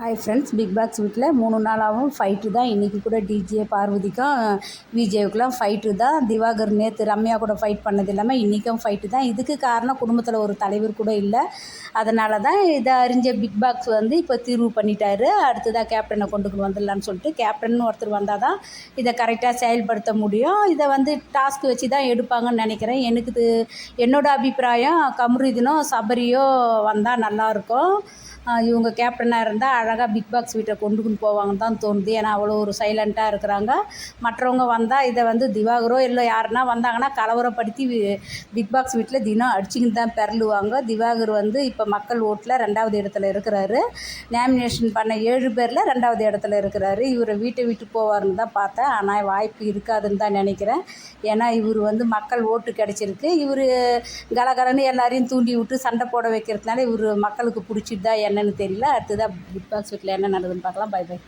Hi friends big box வீட்டில் மூணு நாளாகவும் ஃபைட்டு தான். இன்றைக்கி கூட டிஜே பார்வதிக்கும் விஜய்க்குலாம் ஃபைட்டு தான். திவாகர் நேற்று ரம்யா கூட ஃபைட் பண்ணது இல்லாமல் இன்றைக்கும் ஃபைட்டு தான். இதுக்கு காரணம் குடும்பத்தில் ஒரு தலைவர் கூட இல்லை. அதனால தான் இதை அறிஞ்ச பிக் பாக்ஸ் வந்து இப்போ தீர்வு பண்ணிட்டாரு. அடுத்ததாக கேப்டனை கொண்டு வந்துடலான்னு சொல்லிட்டு கேப்டன் ஒருத்தர் வந்தால் தான் இதை கரெக்டாக செயல்படுத்த முடியும். இதை வந்து டாஸ்க் வச்சு தான் எடுப்பாங்கன்னு நினைக்கிறேன். எனக்கு இது என்னோடய அபிப்பிராயம். கமருதீனோ சபரியோ வந்தால் நல்லாயிருக்கும் இவங்க கேப்டனாக இருந்தால் அழகாக பிக் பாக்ஸ் வீட்டை கொண்டுக்குன்னு போவாங்கன்னு தான் தோணுது. ஏன்னா அவ்வளோ ஒரு சைலண்ட்டாக இருக்கிறாங்க. மற்றவங்க வந்தால் இதை வந்து திவாகரோ இல்லை யாருன்னா வந்தாங்கன்னா கலவரப்படுத்தி பிக் பாக்ஸ் வீட்டில் தினம் அடிச்சிக்கின்னு தான் பெறலுவாங்க திவாகர் வந்து இப்போ மக்கள் ஓட்டில் ரெண்டாவது இடத்துல இருக்கிறாரு. நாமினேஷன் பண்ண ஏழு பேரில் ரெண்டாவது இடத்துல இருக்கிறாரு. இவர் வீட்டை விட்டு போவார்னு தான் பார்த்தேன். ஆனால் வாய்ப்பு இருக்காதுன்னு தான் நினைக்கிறேன். ஏன்னா இவர் வந்து மக்கள் ஓட்டு கிடச்சிருக்கு. இவர் கலகலன்னு எல்லாரையும் தூண்டி விட்டு சண்டை போட வைக்கிறதுனால இவர் மக்களுக்கு பிடிச்சிட்டு தான் என்னன்னு தெரியல. அடுத்ததாக பிக் பாஸ் வீட்டில் என்ன நடக்குதுன்னு பார்க்கலாம். Bye bye.